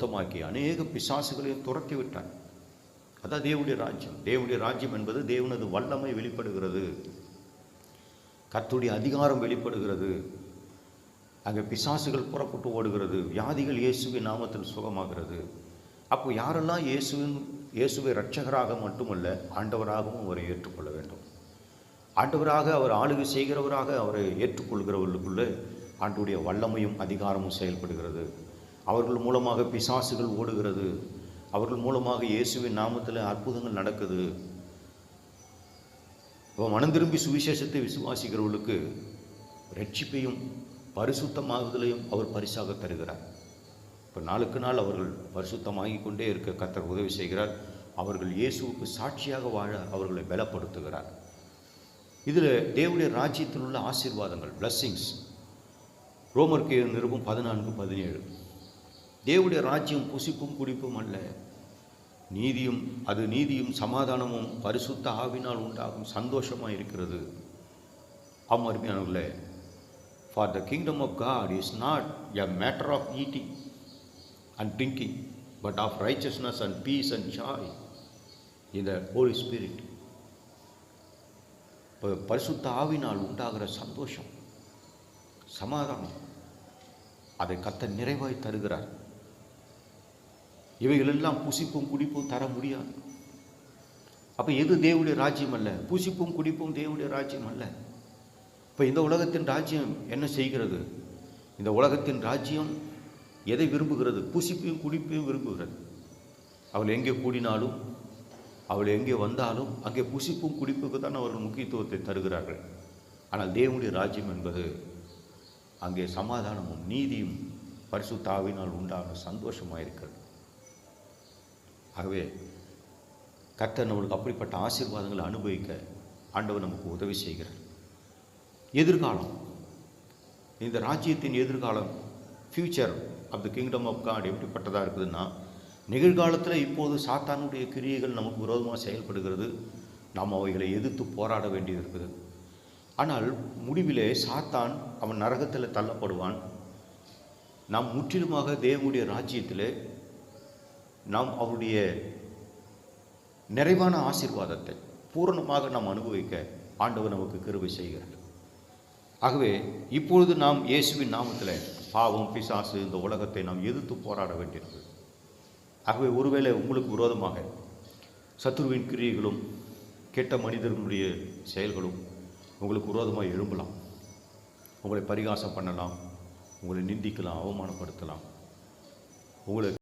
சொஸ்தமாக்கி அநேக பிசாசுகளையும் துரத்தி விட்டார் அதான் தேவனுடைய ராஜ்யம். தேவனுடைய ராஜ்யம் என்பது தேவனது வல்லமை வெளிப்படுகிறது. கத்துடைய அதிகாரம் வெளிப்படுகிறது. அங்கே பிசாசுகள் புறப்பட்டு ஓடுகிறது. வியாதிகள் இயேசுவின் நாமத்தில் சுகமாகிறது. அப்போ யாரெல்லாம் இயேசுவின் இயேசுவை ரட்சகராக மட்டுமல்ல ஆண்டவராகவும் அவரை ஏற்றுக்கொள்ள வேண்டும். ஆண்டவராக அவர் ஆளுகை செய்கிறவராக அவரை ஏற்றுக்கொள்கிறவர்களுக்குள்ளே ஆண்டுடைய வல்லமையும் அதிகாரமும் செயல்படுகிறது. அவர்கள் மூலமாக பிசாசுகள் ஓடுகிறது. அவர்கள் மூலமாக இயேசுவின் நாமத்தில் அற்புதங்கள் நடக்குது. இப்போ மனம் திரும்பி சுவிசேஷத்தை விசுவாசிக்கிறவர்களுக்கு ரட்சிப்பையும் பரிசுத்தமாகுதலையும் அவர் பரிசாக தருகிறார். இப்போ நாளுக்கு நாள் அவர்கள் பரிசுத்தமாகி கொண்டே இருக்க கத்தர் உதவி செய்கிறார். அவர்கள் இயேசுவுக்கு சாட்சியாக வாழ அவர்களை பலப்படுத்துகிறார். இதில் தேவனுடைய ராஜ்யத்தில் உள்ள ஆசீர்வாதங்கள் பிளஸ்ஸிங்ஸ் ரோமர்க்கு நிருபம் பதினான்கு பதினேழு. தேவடைய ராஜ்யம் புசிப்பும் குடிப்பும் அல்ல. நீதியும் அது நீதியும் சமாதானமும் பரிசுத்த ஆவினால் உண்டாகும் சந்தோஷமாக இருக்கிறது. ஆம் அருமையானவர்களே for the kingdom of God is not a matter of eating and drinking but of righteousness and peace and joy இந்த த ஹோலி ஸ்பிரிட் இப்போ பரிசுத்த ஆவினால் உண்டாகிற சந்தோஷம் சமாதானம் அதை கத்த நிறைவாய் தருகிறார். இவைகளெல்லாம் புசிப்பும் குடிப்பும் தர முடியாது. அப்போ எது தேவடைய ராஜ்யம் அல்ல? புசிப்பும் குடிப்பும் தேவுடைய ராஜ்யம் அல்ல. இப்போ இந்த உலகத்தின் ராஜ்யம் என்ன செய்கிறது? இந்த உலகத்தின் ராஜ்யம் எதை விரும்புகிறது? புசிப்பையும் குடிப்பையும் விரும்புகிறது. அவள் எங்கே கூடினாலும் அவள் எங்கே வந்தாலும் அங்கே புசிப்பும் குடிப்புக்கு தான் அவர்கள் முக்கியத்துவத்தை தருகிறார்கள். ஆனால் தேவனுடைய ராஜ்யம் என்பது அங்கே சமாதானமும் நீதியும் பரிசுத்தாவினால் உண்டான சந்தோஷமாக இருக்கிறது ஆகவே கர்த்தர் நம்மளுக்கு அப்படிப்பட்ட ஆசீர்வாதங்களை அனுபவிக்க ஆண்டவர் நமக்கு உதவி செய்கிறார். எதிர்காலம். இந்த ராஜ்யத்தின் எதிர்காலம் future of the kingdom of God எப்படிப்பட்டதாக இருக்குதுன்னா நிகழ்காலத்தில் இப்போது சாத்தானுடைய கிரியைகள் நமக்கு விரோதமாக செயல்படுகிறது. நாம் அவைகளை எதிர்த்து போராட வேண்டியது இருக்குது ஆனால் முடிவிலே சாத்தான் அவன் நரகத்தில் தள்ளப்படுவான். நாம் முற்றிலுமாக தேவனுடைய ராஜ்யத்தில் நாம் அவருடைய நிறைவான ஆசீர்வாதத்தை பூரணமாக நாம் அனுபவிக்க ஆண்டவர் நமக்கு கருவை செய்கிறார். ஆகவே இப்பொழுது நாம் இயேசுவின் நாமத்தில் பாவம் பிசாசு இந்த உலகத்தை நாம் எதிர்த்து போராட வேண்டியிருக்கு ஆகவே ஒருவேளை உங்களுக்கு விரோதமாக சத்ருவின் கிரியைகளும் கெட்ட மனிதர்களுடைய செயல்களும் உங்களுக்கு விரோதமாக எழும்பலாம். உங்களை பரிகாசம் பண்ணலாம். உங்களை நிந்திக்கலாம் அவமானப்படுத்தலாம். உங்களை